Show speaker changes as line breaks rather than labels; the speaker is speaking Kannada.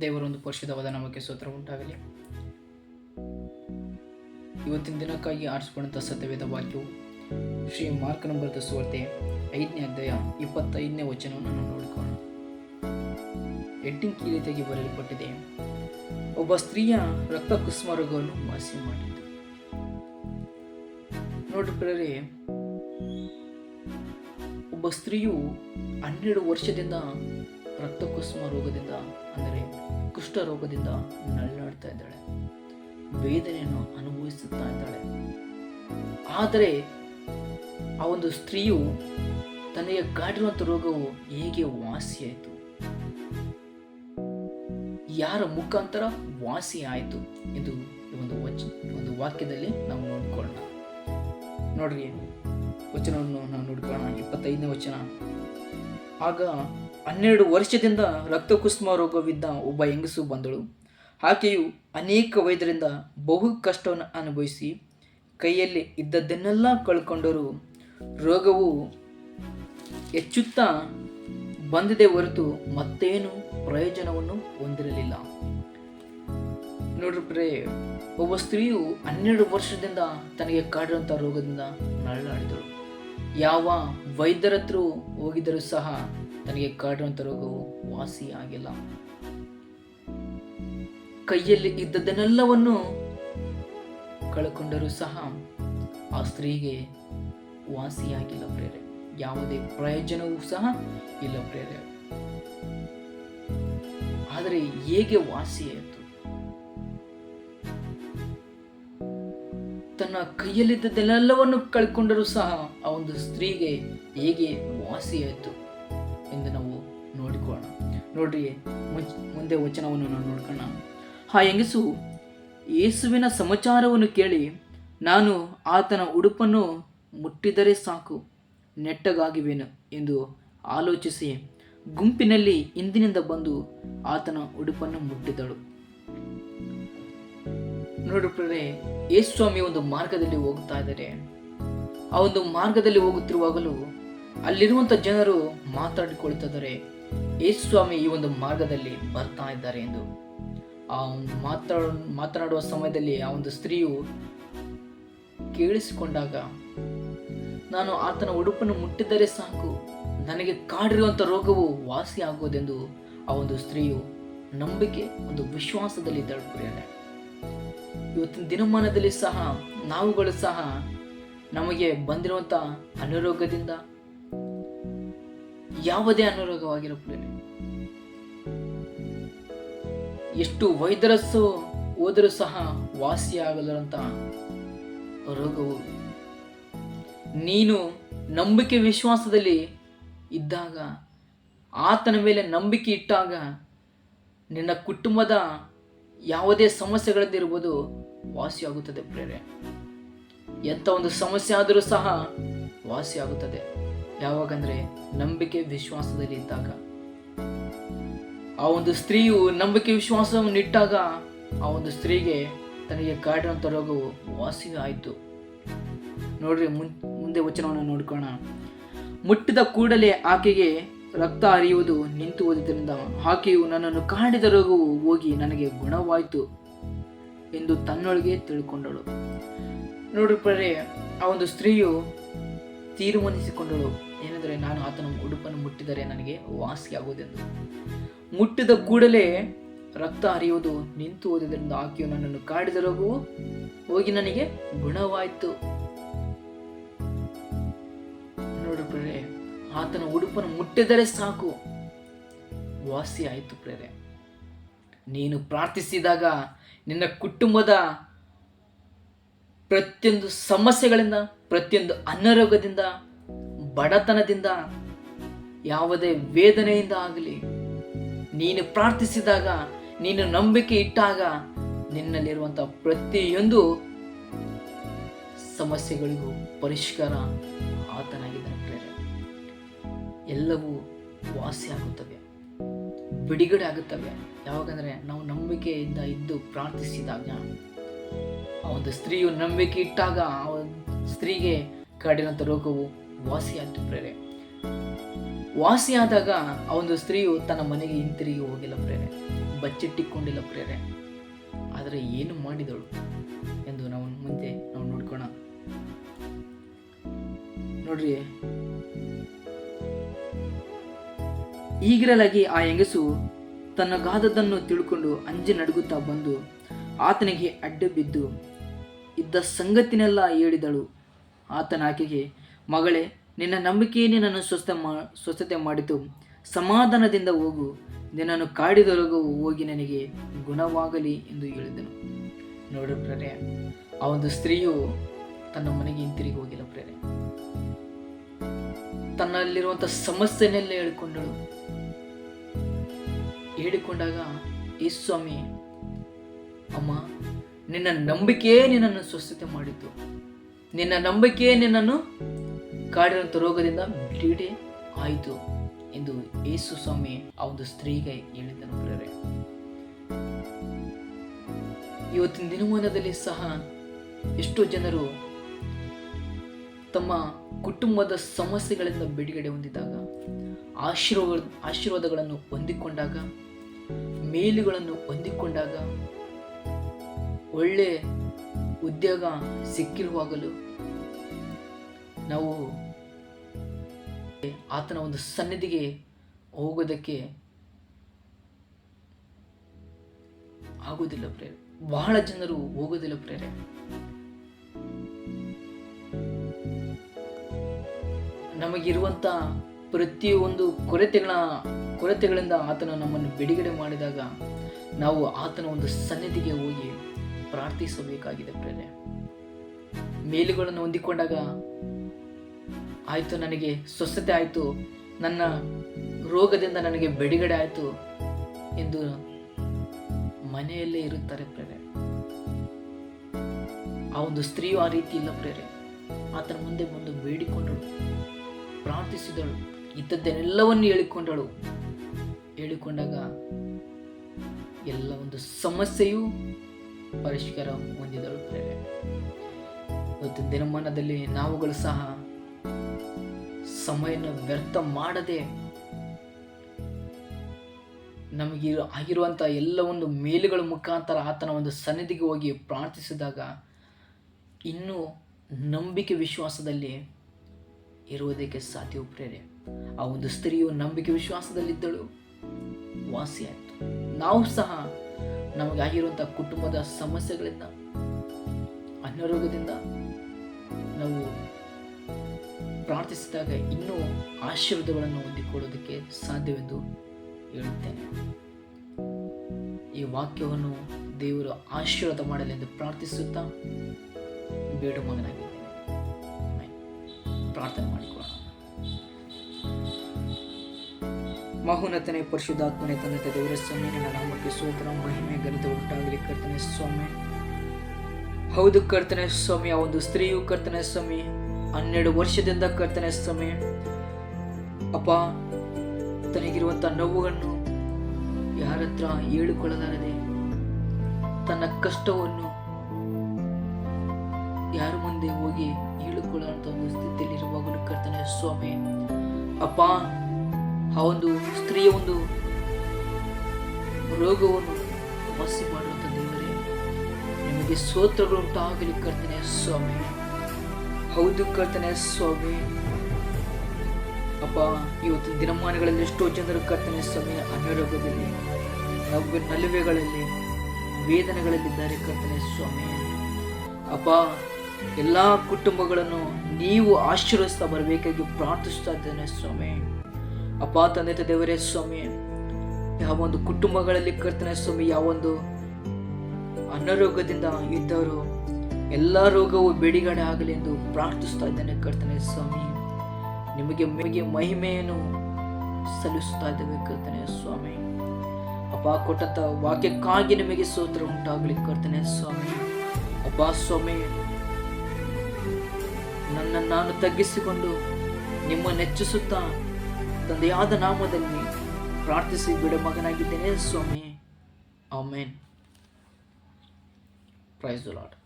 ದೇವರೊಂದು ಪರಿಶುದ್ಧವಾದ ನಮಗೆ ಸೂತ್ರ ಉಂಟಾಗಲಿ. ಇವತ್ತಿನ ದಿನಕ್ಕಾಗಿ ಆರಿಸಿಕೊಂಡಂಥ ಸತ್ಯವೇದ ವಾಕ್ಯವು ಶ್ರೀ ಮಾರ್ಕ್ ನಂಬರ್ ಸುವಾರ್ತೆ ಐದನೇ ಅಧ್ಯಾಯ ಇಪ್ಪತ್ತೈದನೇ ವಚನವನ್ನು ನೋಡಿಕೊಂಡು ಎಡ್ಡಿಂಗ್ ರೀತಿಯಾಗಿ ಬರೆಯಲ್ಪಟ್ಟಿದೆ. ಒಬ್ಬ ಸ್ತ್ರೀಯ ರಕ್ತ ರೋಗವನ್ನು ವಾಸಿ ಮಾಡಿದ್ದು. ನೋಡಿ ಒಬ್ಬ ಸ್ತ್ರೀಯು ಹನ್ನೆರಡು ವರ್ಷದಿಂದ ರಕ್ತ ಕುಸುಮ ರೋಗದಿಂದ ಅಂದರೆ ಕುಷ್ಠ ರೋಗದಿಂದ ನರಳಾಡ್ತಾ ಇದ್ದಾಳೆ. ವೇದನೆಯನ್ನು ಅನುಭವಿಸುತ್ತಾ ಇದ್ದಾಳೆ. ಆದರೆ ಆ ಒಂದು ಸ್ತ್ರೀಯು ತನಗೆ ಕಾಡಿರುವಂಥ ರೋಗವು ಹೇಗೆ ವಾಸಿಯಾಯಿತು ಯಾರ ಮುಖಾಂತರ ವಾಸಿ ಆಯಿತು ಇದು ಒಂದು ವಚ ಒಂದು ವಾಕ್ಯದಲ್ಲಿ ನಾವು ನೋಡಿಕೊಳ್ಳೋಣ. ನೋಡ್ರಿ, ವಚನವನ್ನು ನಾವು ನೋಡ್ಕೊಳ್ಳೋಣ. ಇಪ್ಪತ್ತೈದನೇ ವಚನ. ಆಗ ಹನ್ನೆರಡು ವರ್ಷದಿಂದ ರಕ್ತ ಕುಸುಮ ರೋಗವಿದ್ದ ಒಬ್ಬ ಹೆಂಗಸು ಬಂದಳು. ಆಕೆಯು ಅನೇಕ ವೈದ್ಯರಿಂದ ಬಹು ಕಷ್ಟವನ್ನು ಅನುಭವಿಸಿ ಕೈಯಲ್ಲಿ ಇದ್ದದ್ದನ್ನೆಲ್ಲ ಕಳ್ಕೊಂಡರು. ರೋಗವು ಹೆಚ್ಚುತ್ತಾ ಬಂದಿದೆ ಹೊರತು ಮತ್ತೇನು ಪ್ರಯೋಜನವನ್ನು ಹೊಂದಿರಲಿಲ್ಲ. ನೋಡ್ರಿ ಒಬ್ಬ ಸ್ತ್ರೀಯು ಹನ್ನೆರಡು ವರ್ಷದಿಂದ ತನಗೆ ಕಾಡಿರುವಂಥ ರೋಗದಿಂದ ನರಳಾಡಿದಳು. ಯಾವ ವೈದ್ಯರತ್ರ ಹೋಗಿದ್ದರೂ ಸಹ ತನಗೆ ಕಾಡಿರುವಂಥ ರೋಗವು ವಾಸಿ ಆಗಿಲ್ಲ. ಕೈಯಲ್ಲಿ ಇದ್ದದ್ದನ್ನೆಲ್ಲವನ್ನು ಕಳ್ಕೊಂಡರೂ ಸಹ ಆ ಸ್ತ್ರೀಗೆ ವಾಸಿಯಾಗಿಲ್ಲ ಪ್ರೇರೆ. ಯಾವುದೇ ಪ್ರಯೋಜನವೂ ಸಹ ಇಲ್ಲ ಪ್ರೇರೆ. ಆದರೆ ಹೇಗೆ ವಾಸಿಯಾಯಿತು ತನ್ನ ಕೈಯಲ್ಲಿದ್ದದ್ದೆಲ್ಲವನ್ನು ಕಳ್ಕೊಂಡರೂ ಸಹ ಆ ಒಂದು ಸ್ತ್ರೀಗೆ ಹೇಗೆ ವಾಸಿಯಾಯಿತು ನೋಡ್ರಿ ಮುಂದೆ ವಚನವನ್ನು ನಾವು ನೋಡ್ಕೋಣ ಆ ಹೆಂಗಸು, ಯೇಸುವಿನ ಸಮಾಚಾರವನ್ನು ಕೇಳಿ ನಾನು ಆತನ ಉಡುಪನ್ನು ಮುಟ್ಟಿದರೆ ಸಾಕು, ನೆಟ್ಟಗಾಗಿವೆನು ಎಂದು ಆಲೋಚಿಸಿ ಗುಂಪಿನಲ್ಲಿ ಇಂದಿನಿಂದ ಬಂದು ಆತನ ಉಡುಪನ್ನು ಮುಟ್ಟಿದಳು. ನೋಡ್ರೆ ಯೇಸು ಸ್ವಾಮಿ ಒಂದು ಮಾರ್ಗದಲ್ಲಿ ಹೋಗ್ತಾ ಇದ್ದಾರೆ. ಆ ಒಂದು ಮಾರ್ಗದಲ್ಲಿ ಹೋಗುತ್ತಿರುವಾಗಲೂ ಅಲ್ಲಿರುವಂತ ಜನರು ಮಾತಾಡಿಕೊಳ್ತಿದ್ದಾರೆ ಸ್ವಾಮಿ ಈ ಒಂದು ಮಾರ್ಗದಲ್ಲಿ ಬರ್ತಾ ಇದ್ದಾರೆ ಎಂದು. ಆ ಮಾತಾಡ ಮಾತನಾಡುವ ಸಮಯದಲ್ಲಿ ಆ ಒಂದು ಸ್ತ್ರೀಯು ಕೇಳಿಸಿಕೊಂಡಾಗ, ನಾನು ಆತನ ಉಡುಪನ್ನು ಮುಟ್ಟಿದರೆ ಸಾಕು. ನನಗೆ ಕಾಡಿರುವಂಥ ರೋಗವು ವಾಸಿ ಆಗುವುದೆಂದು ಆ ಒಂದು ಸ್ತ್ರೀಯು ನಂಬಿಕೆ, ಒಂದು ವಿಶ್ವಾಸದಲ್ಲಿ ಇದ್ದಳು ಇವತ್ತಿನ ದಿನಮಾನದಲ್ಲಿ ಸಹ ನಾವುಗಳು ಸಹ ನಮಗೆ ಬಂದಿರುವಂಥ ಅನಾರೋಗ್ಯದಿಂದ ಯಾವುದೇ ಅನಾರೋಗ್ಯವಾಗಿರಪ್ಲೇನೆ ಎಷ್ಟು ವೈದ್ಯರಸ್ಸು ಹೋದರೂ ಸಹ ವಾಸಿಯಾಗದರಂತ ರೋಗವು ನೀನು ನಂಬಿಕೆ ವಿಶ್ವಾಸದಲ್ಲಿ ಇದ್ದಾಗ ಆತನ ಮೇಲೆ ನಂಬಿಕೆ ಇಟ್ಟಾಗ ನಿನ್ನ ಕುಟುಂಬದ ಯಾವುದೇ ಸಮಸ್ಯೆಗಳದ್ದಿರ್ಬೋದು ವಾಸಿಯಾಗುತ್ತದೆ ಪ್ರೇರೆ. ಎಂಥ ಒಂದು ಸಮಸ್ಯೆ ಆದರೂ ಸಹ ವಾಸಿಯಾಗುತ್ತದೆ ಯಾವಾಗಂದ್ರೆ ನಂಬಿಕೆ ವಿಶ್ವಾಸದಲ್ಲಿ ಇದ್ದಾಗ. ಆ ಒಂದು ಸ್ತ್ರೀಯು ನಂಬಿಕೆ ವಿಶ್ವಾಸವನ್ನು ಇಟ್ಟಾಗ ಆ ಒಂದು ಸ್ತ್ರೀಗೆ ತನಗೆ ಕಾಡಿರುವಂಥ ರೋಗವು ವಾಸಿ ಆಯಿತು. ನೋಡ್ರಿ ಮುಂದೆ ವಚನವನ್ನು ನೋಡ್ಕೋಣ. ಮುಟ್ಟಿದ ಕೂಡಲೇ ಆಕೆಗೆ ರಕ್ತ ಹರಿಯುವುದು ನಿಂತು ಹೋದಿದ್ದರಿಂದ ಆಕೆಯು ನನ್ನನ್ನು ಕಾಡಿದ ರೋಗವು ಹೋಗಿ ನನಗೆ ಗುಣವಾಯಿತು ಎಂದು ತನ್ನೊಳಗೆ ತಿಳ್ಕೊಂಡಳು. ನೋಡ್ರಿ ಪರೇ ಆ ಒಂದು ಸ್ತ್ರೀಯು ತೀರ್ಮಾನಿಸಿಕೊಂಡಳು. ಏನೆಂದರೆ ನಾನು ಆತನ ಉಡುಪನ್ನು ಮುಟ್ಟಿದರೆ ನನಗೆ ವಾಸಿಯಾಗುವುದೆಂದು ಮುಟ್ಟಿದ ಕೂಡಲೇ ರಕ್ತ ಹರಿಯುವುದು ನಿಂತು ಹೋದುದರಿಂದ ಆಕೆಯು ನನ್ನನ್ನು ಕಾಡಿದ ಹೋಗಿ ನನಗೆ ಗುಣವಾಯಿತು. ನೋಡು ಪ್ರೇರೆ ಆತನ ಉಡುಪನ್ನು ಮುಟ್ಟಿದರೆ ಸಾಕು. ವಾಸಿ ಆಯಿತು ಪ್ರೇರೆ ನೀನು ಪ್ರಾರ್ಥಿಸಿದಾಗ ನಿನ್ನ ಕುಟುಂಬದ ಪ್ರತಿಯೊಂದು ಸಮಸ್ಯೆಗಳಿಂದ, ಪ್ರತಿಯೊಂದು ಅನಾರೋಗ್ಯದಿಂದ ಬಡತನದಿಂದ, ಯಾವುದೇ ವೇದನೆಯಿಂದ ಆಗಲಿ, ನೀನು ಪ್ರಾರ್ಥಿಸಿದಾಗ, ನೀನು ನಂಬಿಕೆ ಇಟ್ಟಾಗ, ನಿನ್ನಲ್ಲಿರುವಂಥ ಪ್ರತಿಯೊಂದು ಸಮಸ್ಯೆಗಳಿಗೂ ಪರಿಷ್ಕಾರ ಆತನಾಗಿದ್ದಾನೆ ಪ್ರೇರೆ ಎಲ್ಲವೂ ವಾಸಿ ಆಗುತ್ತವೆ ಬಿಡುಗಡೆ ಆಗುತ್ತವೆ. ಯಾವಾಗಂದ್ರೆ ನಾವು ನಂಬಿಕೆಯಿಂದ ಇದ್ದು ಪ್ರಾರ್ಥಿಸಿದಾಗ, ಆ ಒಂದು ಸ್ತ್ರೀಯು ನಂಬಿಕೆ ಇಟ್ಟಾಗ, ಆ ಸ್ತ್ರೀಗೆ ಕಾಡಿನಂಥ ರೋಗವು ವಾಸಿ ಆಯ್ತು ಪ್ರೇರೆ ವಾಸಿಯಾದಾಗ ಆ ಒಂದು ಸ್ತ್ರೀಯು ತನ್ನ ಮನೆಗೆ ಹಿಂತಿರುಗಿ ಹೋಗಿಲ್ಲ ಪ್ರೇರೆ. ಬಚ್ಚಿಟ್ಟಿಕೊಂಡಿಲ್ಲ ಪ್ರೇರೆ. ಆದರೆ ಏನು ಮಾಡಿದಳು ಎಂದು ನಾವು ಮುಂದೆ ನಾವು ನೋಡ್ಕೋಣ. ನೋಡ್ರಿ. ಈಗಿರಲಾಗಿ ಆ ಹೆಂಗಸು ತನ್ನ ಗಾದದನ್ನು ತಿಳ್ಕೊಂಡು ಅಂಜಿ ನಡುಗುತ್ತಾ ಬಂದು ಆತನಿಗೆ ಅಡ್ಡ ಬಿದ್ದು ಇದ್ದ ಸಂಗತಿನೆಲ್ಲ ಹೇಳಿದಳು. ಆತನ ಆಕೆಗೆ ಮಗಳೇ, ನಿನ್ನ ನಂಬಿಕೆಯೇ ನಿನ್ನನ್ನು ಸ್ವಸ್ಥ ಮಾ, ಸ್ವಸ್ಥತೆ ಮಾಡಿತು. ಸಮಾಧಾನದಿಂದ ಹೋಗು. ನಿನ್ನನ್ನು ಕಾಡಿದೊಳಗು ಹೋಗಿ ನನಗೆ ಗುಣವಾಗಲಿ ಎಂದು ಹೇಳಿದನು. ನೋಡು ಪ್ರೇರೆ ಆ ಒಂದು ಸ್ತ್ರೀಯು ತನ್ನ ಮನೆಗೆ ಹಿಂತಿರುಗಿ ಹೋಗಿಲ್ಲ ಪ್ರೇರೆ ತನ್ನಲ್ಲಿರುವಂಥ ಸಮಸ್ಯೆನೆಲ್ಲ ಹೇಳಿಕೊಂಡಳು. ಹೇಳಿಕೊಂಡಾಗ ಈ ಸ್ವಾಮಿ, ಅಮ್ಮ, ನಿನ್ನ ನಂಬಿಕೆಯೇ ನಿನ್ನನ್ನು ಸ್ವಸ್ಥತೆ ಮಾಡಿತು. ನಿನ್ನ ನಂಬಿಕೆಯೇ ನಿನ್ನನ್ನು ಕಾಡಿರುವಂಥ ರೋಗದಿಂದ ಬಿಡುಗಡೆ ಆಯಿತು ಎಂದು ಯೇಸು ಸ್ವಾಮಿ ಆ ಒಂದು ಸ್ತ್ರೀಗೆ ಹೇಳಿದನು ಪ್ರೇರೆ ಇವತ್ತಿನ ದಿನಮಾನದಲ್ಲಿ ಸಹ ಎಷ್ಟೋ ಜನರು ತಮ್ಮ ಕುಟುಂಬದ ಸಮಸ್ಯೆಗಳಿಂದ ಬಿಡುಗಡೆ ಹೊಂದಿದಾಗ, ಆಶೀರ್ವಾದ, ಆಶೀರ್ವಾದಗಳನ್ನು ಹೊಂದಿಕೊಂಡಾಗ, ಮೇಲುಗಳನ್ನು ಹೊಂದಿಕೊಂಡಾಗ, ಒಳ್ಳೆ ಉದ್ಯೋಗ ಸಿಕ್ಕಿರುವಾಗಲೂ ನಾವು ಆತನ ಒಂದು ಸನ್ನಿಧಿಗೆ ಹೋಗೋದಕ್ಕೆ ಆಗೋದಿಲ್ಲ ಪ್ರೇರೆ. ಬಹಳ ಜನರು ಹೋಗೋದಿಲ್ಲ ಪ್ರೇರೆ. ನಮಗಿರುವಂಥ ಪ್ರತಿಯೊಂದು ಕೊರತೆಗಳ, ಕೊರತೆಗಳಿಂದ ಆತನ ನಮ್ಮನ್ನು ಬಿಡುಗಡೆ ಮಾಡಿದಾಗ ನಾವು ಆತನ ಒಂದು ಸನ್ನಿಧಿಗೆ ಹೋಗಿ ಪ್ರಾರ್ಥಿಸಬೇಕಾಗಿದೆ ಪ್ರೇರೆ. ಮೇಲುಗಳನ್ನು ಹೊಂದಿಕೊಂಡಾಗ ಆಯಿತು, ನನಗೆ ಸ್ವಸ್ಥತೆ ಆಯಿತು, ನನ್ನ ರೋಗದಿಂದ ನನಗೆ ಬಿಡುಗಡೆ ಆಯಿತು ಎಂದು ಮನೆಯಲ್ಲೇ ಇರುತ್ತಾರೆ ಪ್ರೇರೆ ಆ ಒಂದು ಸ್ತ್ರೀಯು ಆ ರೀತಿ ಇಲ್ಲ ಪ್ರೇರೆ ಆತನ ಮುಂದೆ ಬಂದು ಬೇಡಿಕೊಂಡಳು, ಪ್ರಾರ್ಥಿಸಿದಳು, ಇದ್ದದ್ದನ್ನೆಲ್ಲವನ್ನು ಹೇಳಿಕೊಂಡಳು. ಹೇಳಿಕೊಂಡಾಗ ಎಲ್ಲ ಒಂದು ಸಮಸ್ಯೆಯು ಪರಿಷ್ಕಾರ ಹೊಂದಿದಳು ಪ್ರೇರೆ ಇವತ್ತು ದಿನಮಾನದಲ್ಲಿ ನಾವುಗಳು ಸಹ ಸಮಯನ ವ್ಯರ್ಥ ಮಾಡದೆ ನಮಗೆ ಆಗಿರುವಂಥ ಎಲ್ಲ ಒಂದು ಮೇಲುಗಳ ಮುಖಾಂತರ ಆತನ ಒಂದು ಸನ್ನಿಧಿಗೆ ಹೋಗಿ ಪ್ರಾರ್ಥಿಸಿದಾಗ ಇನ್ನೂ ನಂಬಿಕೆ ವಿಶ್ವಾಸದಲ್ಲಿ ಇರುವುದಕ್ಕೆ ಸಾಧ್ಯವು ಪ್ರೇರೆ ಆ ಒಂದು ಸ್ತ್ರೀಯು ನಂಬಿಕೆ ವಿಶ್ವಾಸದಲ್ಲಿದ್ದಳು, ವಾಸಿಯಾಯಿತು. ನಾವು ಸಹ ನಮಗಾಗಿರುವಂಥ ಕುಟುಂಬದ ಸಮಸ್ಯೆಗಳಿಂದ, ಅನಾರೋಗ್ಯದಿಂದ ನಾವು ಪ್ರಾರ್ಥಿಸಿದಾಗ ಇನ್ನೂ ಆಶೀರ್ವಾದಗಳನ್ನು ಹೊಂದಿಕೊಳ್ಳೋದಕ್ಕೆ ಸಾಧ್ಯವೆಂದು ಹೇಳುತ್ತೇನೆ. ಈ ವಾಕ್ಯವನ್ನು ದೇವರು ಆಶೀರ್ವಾದ ಮಾಡಲೆಂದು ಪ್ರಾರ್ಥಿಸುತ್ತಾ ಬೇಡು ಮಗನಾಗಿದ್ದೇನೆ. ಪ್ರಾರ್ಥನೆ ಮಾಡಿಕೊಳ್ಳೋಣ. ಮಹೋನ್ನತನೆ ಪರಿಶುದ್ಧಾತ್ಮನೆ ತಂದೆ ದೇವರ, ಸ್ವಾಮಿ, ನನ್ನ ನಾಮಕ್ಕೆ ಸೋತ್ರ ಮಹಿಮೆ ಘನತೆ ಉಂಟಾಗಲಿ ಕರ್ತನೆ ಸ್ವಾಮಿ. ಹೌದು ಕರ್ತನೆ ಸ್ವಾಮಿ, ಆ ಒಂದು ಸ್ತ್ರೀಯು ಕರ್ತನೆ ಸ್ವಾಮಿ. ಹನ್ನೆರಡು ವರ್ಷದಿಂದ ಕರ್ತನೆ ಸ್ವಾಮಿ ಅಪ್ಪ ತನಗಿರುವಂಥ ನೋವುಗಳನ್ನು ಯಾರ ಹತ್ರ ಹೇಳಿಕೊಳ್ಳಲಾರದೆ, ತನ್ನ ಕಷ್ಟವನ್ನು ಯಾರ ಮುಂದೆ ಹೋಗಿ ಹೇಳಿಕೊಳ್ಳುವಂಥ ಒಂದು ಸ್ಥಿತಿಯಲ್ಲಿರುವಾಗಲೂ ಕರ್ತನೆ ಸ್ವಾಮಿ. ಅಪ್ಪ, ಆ ಒಂದು ಸ್ತ್ರೀಯ ಒಂದು ರೋಗವನ್ನು ವಾಸಿ ಮಾಡುವಂಥ ದೇವರೇ, ನಿಮಗೆ ಸ್ತೋತ್ರಗಳು ಉಂಟಾಗಲಿ ಕರ್ತನೆ ಸ್ವಾಮಿ. ಹೌದು ಕರ್ತನೆ ಸ್ವಾಮಿ. ಅಪ್ಪ ಇವತ್ತು ದಿನಮಾನಗಳಲ್ಲಿ ಎಷ್ಟೋ ಜನರು ಕರ್ತನೆ ಸ್ವಾಮಿ ಅನಾರೋಗ್ಯದಲ್ಲಿ ಹಾಗೂ ನಲುವೆಗಳಲ್ಲಿ, ವೇದನೆಗಳಲ್ಲಿದ್ದಾರೆ ಕರ್ತನೆ ಸ್ವಾಮಿ. ಅಪ್ಪ ಎಲ್ಲ ಕುಟುಂಬಗಳನ್ನು ನೀವು ಆಶೀರ್ವಸ್ತಾ ಬರಬೇಕಾಗಿ ಪ್ರಾರ್ಥಿಸ್ತಾ ಇದ್ದೇನೆ ಸ್ವಾಮಿ. ಅಪ್ಪ ತಂದೆ ದೇವರೇ ಸ್ವಾಮಿ, ಯಾವ ಒಂದು ಕುಟುಂಬಗಳಲ್ಲಿ ಕರ್ತನೆ ಸ್ವಾಮಿ ಯಾವೊಂದು ಅನಾರೋಗ್ಯದಿಂದ ಇದ್ದವರು ಎಲ್ಲ ರೋಗವು ಬಿಡುಗಡೆ ಆಗಲಿ ಎಂದು ಪ್ರಾರ್ಥಿಸ್ತಾ ಇದ್ದೇನೆ ಕರ್ತನೆ ಸ್ವಾಮಿ. ನಿಮಗೆ ನಿಮಗೆ ಮಹಿಮೆಯನ್ನು ಸಲ್ಲಿಸುತ್ತಾ ಇದ್ದೇವೆ ಕರ್ತನೆ ಸ್ವಾಮಿ. ಅಪ್ಪ ಕೊಟ್ಟಂತ ವಾಕ್ಯಕ್ಕಾಗಿ ನಿಮಗೆ ಸೋತ್ರ ಉಂಟಾಗಲಿ ಕರ್ತನೆ ಸ್ವಾಮಿ. ಅಪ್ಪ, ಸ್ವಾಮಿ, ನನ್ನ ನಾನು ತಗ್ಗಿಸಿಕೊಂಡು ನಿಮ್ಮ ನೆಚ್ಚಿಸುತ್ತಾ ತಂದೆಯಾದ ನಾಮದಲ್ಲಿ ಪ್ರಾರ್ಥಿಸಿ ಬಿಡ ಮಗನಾಗಿದ್ದೇನೆ ಸ್ವಾಮಿ. ಆಮೇನ್. Price lord